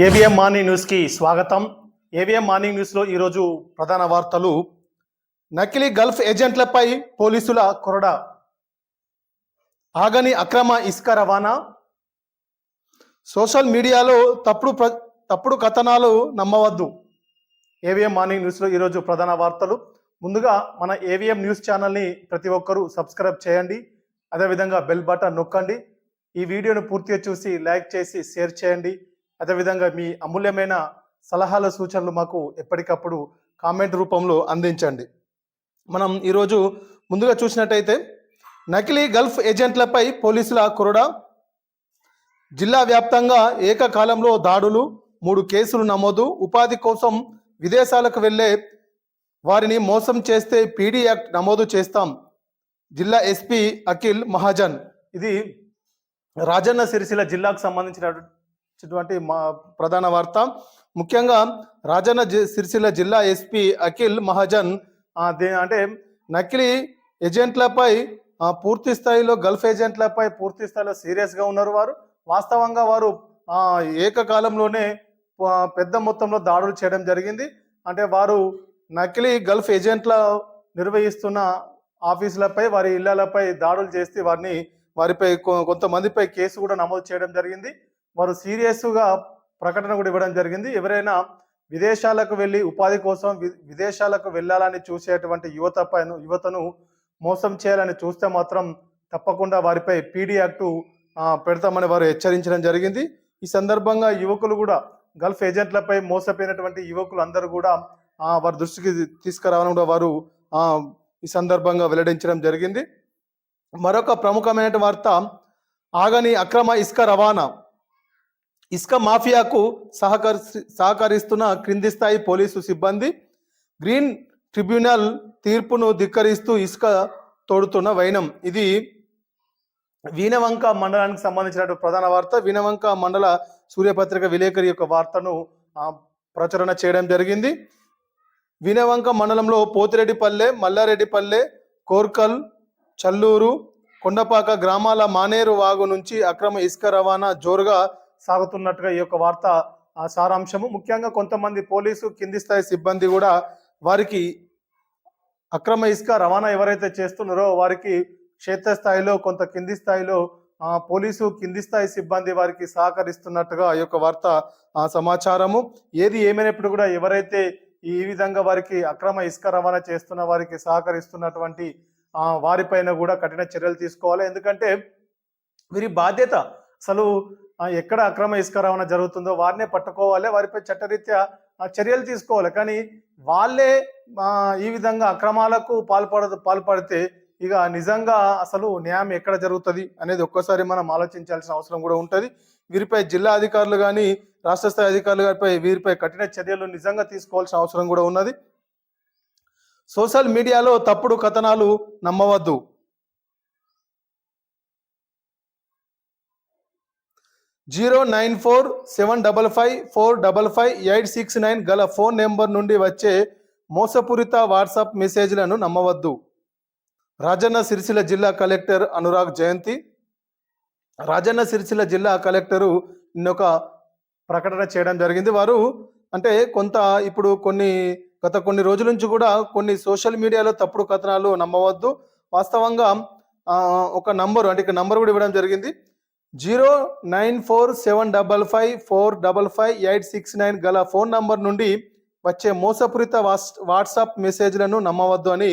ABM morning న్యూస్కి స్వాగతం. ABM morning న్యూస్లో ఈరోజు ప్రధాన వార్తలు. నకిలీ గల్ఫ్ ఏజెంట్లపై పోలీసుల కొరడ. ఆగని అక్రమ ఇసుక రవాణా. సోషల్ మీడియాలో తప్పుడు ప్ర తప్పుడు కథనాలు నమ్మవద్దు. ఏవిఎం మార్నింగ్ న్యూస్లో ఈరోజు ప్రధాన వార్తలు. ముందుగా మన ఏవిఎం న్యూస్ ఛానల్ని ప్రతి ఒక్కరూ సబ్స్క్రైబ్ చేయండి. అదేవిధంగా బెల్ బటన్ నొక్కండి. ఈ వీడియోను పూర్తిగా చూసి లైక్ చేసి షేర్ చేయండి. అదేవిధంగా మీ అమూల్యమైన సలహాల సూచనలు మాకు ఎప్పటికప్పుడు కామెంట్ రూపంలో అందించండి. మనం ఈరోజు ముందుగా చూసినట్టయితే నకిలీ గల్ఫ్ ఏజెంట్లపై పోలీసుల కొరడ జిల్లా వ్యాప్తంగా ఏకకాలంలో దాడులు మూడు కేసులు నమోదు ఉపాధి కోసం విదేశాలకు వెళ్ళే వారిని మోసం చేస్తే పీడీ యాక్ట్ నమోదు చేస్తాం జిల్లా ఎస్పీ అఖిల్ మహాజన్. ఇది రాజన్న సిరిసిల్ల జిల్లాకు సంబంధించిన ఇచ్చినటువంటి మా ప్రధాన వార్త. ముఖ్యంగా రాజన్న జి- సిరిసిల్ల జిల్లా ఎస్పీ అఖిల్ మహాజన్ దే- అంటే నకిలీ ఏజెంట్లపై పూర్తి స్థాయిలో గల్ఫ్ ఏజెంట్లపై పూర్తి స్థాయిలో సీరియస్గా ఉన్నారు వారు. వాస్తవంగా వారు ఏకకాలంలోనే పెద్ద మొత్తంలో దాడులు చేయడం జరిగింది. అంటే వారు నకిలీ గల్ఫ్ ఏజెంట్ల నిర్వహిస్తున్న ఆఫీసులపై వారి ఇళ్ళపై దాడులు చేస్తే వారిని వారిపై కొ- కొంతమందిపై కేసు కూడా నమోదు చేయడం జరిగింది. వారు సీరియస్గా ప్రకటన కూడా ఇవ్వడం జరిగింది. ఎవరైనా విదేశాలకు వెళ్ళి ఉపాధి కోసం వి- విదేశాలకు వెళ్ళాలని చూసేటువంటి యువత పైన యువతను మోసం చేయాలని చూస్తే మాత్రం తప్పకుండా వారిపై పీడీ యాక్టు పెడతామని వారు హెచ్చరించడం జరిగింది. ఈ సందర్భంగా యువకులు కూడా గల్ఫ్ ఏజెంట్లపై మోసపోయినటువంటి యువకులు అందరూ కూడా వారి దృష్టికి తీసుకురావాలని కూడా వారు ఈ సందర్భంగా వెల్లడించడం జరిగింది. మరొక ప్రముఖమైన వార్త ఆగని అక్రమ ఇసుక రవాణా. ఇసుక మాఫియాకు సహకరి సహకరిస్తున్న క్రింది స్థాయి పోలీసు సిబ్బంది గ్రీన్ ట్రిబ్యునల్ తీర్పును ధిక్కరిస్తూ ఇసుక తోడుతున్న వైనం. ఇది వీణవంక మండలానికి సంబంధించిన ప్రధాన వార్త. వీణవంక మండల సూర్యపత్రిక విలేకరి యొక్క వార్తను ప్రచురణ చేయడం జరిగింది. వీణవంక మండలంలో పోతిరెడ్డిపల్లె మల్లారెడ్డిపల్లె కోర్కల్ చల్లూరు కొండపాక గ్రామాల మానేరు వాగు నుంచి అక్రమ ఇసుక రవాణా జోరుగా సాగుతున్నట్టుగా ఈ యొక్క వార్త సారాంశము. ముఖ్యంగా కొంతమంది పోలీసు కింది స్థాయి సిబ్బంది కూడా వారికి అక్రమ ఇసుక రవాణా ఎవరైతే చేస్తున్నారో వారికి క్షేత్రస్థాయిలో కొంత కింది స్థాయిలో పోలీసు కింది స్థాయి సిబ్బంది వారికి సహకరిస్తున్నట్టుగా ఈ యొక్క వార్త సమాచారము. ఏది ఏమైనప్పుడు కూడా ఎవరైతే ఈ విధంగా వారికి అక్రమ ఇసుక రవాణా చేస్తున్న వారికి సహకరిస్తున్నటువంటి వారిపైన కూడా కఠిన చర్యలు తీసుకోవాలి. ఎందుకంటే వీరి బాధ్యత అసలు ఎక్కడ అక్రమ ఇసుక రవాణా జరుగుతుందో వారినే పట్టుకోవాలి వారిపై చట్టరీత్యా చర్యలు తీసుకోవాలి. కానీ వాళ్ళే ఈ విధంగా అక్రమాలకు పాల్పడ పాల్పడితే ఇక నిజంగా అసలు న్యాయం ఎక్కడ జరుగుతుంది అనేది ఒక్కసారి మనం ఆలోచించాల్సిన అవసరం కూడా ఉంటుంది. వీరిపై జిల్లా అధికారులు కానీ రాష్ట్ర స్థాయి అధికారులు గారిపై వీరిపై కఠిన చర్యలు నిజంగా తీసుకోవాల్సిన అవసరం కూడా ఉన్నది. సోషల్ మీడియాలో తప్పుడు కథనాలు నమ్మవద్దు. Zero nine four seven double five four double five eight six nine గల ఫోన్ నెంబర్ నుండి వచ్చే మోసపూరిత వాట్సాప్ మెసేజ్లను నమ్మవద్దు. రాజన్న సిరిసిల్ల జిల్లా కలెక్టర్ అనురాగ్ జయంతి. రాజన్న సిరిసిల్ల జిల్లా కలెక్టరు నిన్నొక ప్రకటన చేయడం జరిగింది. వారు అంటే కొంత ఇప్పుడు కొన్ని గత కొన్ని రోజుల నుంచి కూడా కొన్ని సోషల్ మీడియాలో తప్పుడు కథనాలు నమ్మవద్దు. వాస్తవంగా ఒక నంబరు అంటే ఇక నంబర్ కూడా ఇవ్వడం జరిగింది. Zero nine four seven double five four double five eight six nine గల ఫోన్ నంబర్ నుండి వచ్చే మోసపూరిత వాట్స్ వాట్సాప్ మెసేజ్లను నమ్మవద్దు అని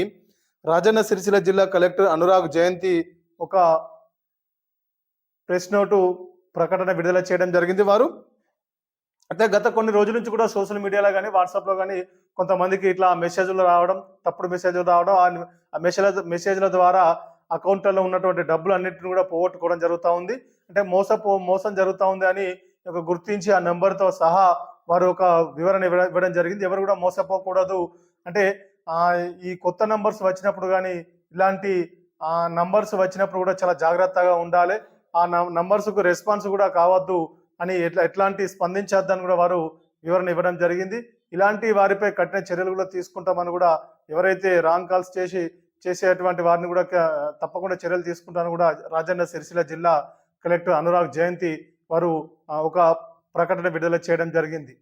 రాజన్న సిరిసిల్ల జిల్లా కలెక్టర్ అనురాగ్ జయంతి ఒక ప్రెస్ నోటు ప్రకటన విడుదల చేయడం జరిగింది. వారు అయితే గత కొన్ని రోజుల నుంచి కూడా సోషల్ మీడియాలో కానీ వాట్సాప్లో కానీ కొంతమందికి ఇట్లా మెసేజ్లు రావడం తప్పుడు మెసేజ్లు రావడం ఆ- మెసేజ్ల మెసేజ్ మెసేజ్ల ద్వారా అకౌంట్లలో ఉన్నటువంటి డబ్బులు అన్నింటిని కూడా పోగొట్టుకోవడం జరుగుతూ ఉంది. అంటే మోసపో మోసం జరుగుతూ ఉంది అని ఒక గుర్తించి ఆ నెంబర్తో సహా వారు ఒక వివరణ ఇవ్వడం ఇవ్వడం జరిగింది. ఎవరు కూడా మోసపోకూడదు. అంటే ఈ కొత్త నంబర్స్ వచ్చినప్పుడు కానీ ఇలాంటి ఆ నంబర్స్ వచ్చినప్పుడు కూడా చాలా జాగ్రత్తగా ఉండాలి. ఆ నంబర్స్కు రెస్పాన్స్ కూడా కావద్దు అని ఎట్లా ఎట్లాంటి స్పందించొద్దని కూడా వారు వివరణ ఇవ్వడం జరిగింది. ఇలాంటి వారిపై కఠిన చర్యలు కూడా తీసుకుంటామని కూడా ఎవరైతే రాంగ్ కాల్స్ చేసి చేసేటువంటి వారిని కూడా తప్పకుండా చర్యలు తీసుకుంటాను కూడా రాజన్న సిరిసిల్ల జిల్లా కలెక్టర్ అనురాగ్ జయంతి వారు ఒక ప్రకటన విడుదల చేయడం జరిగింది.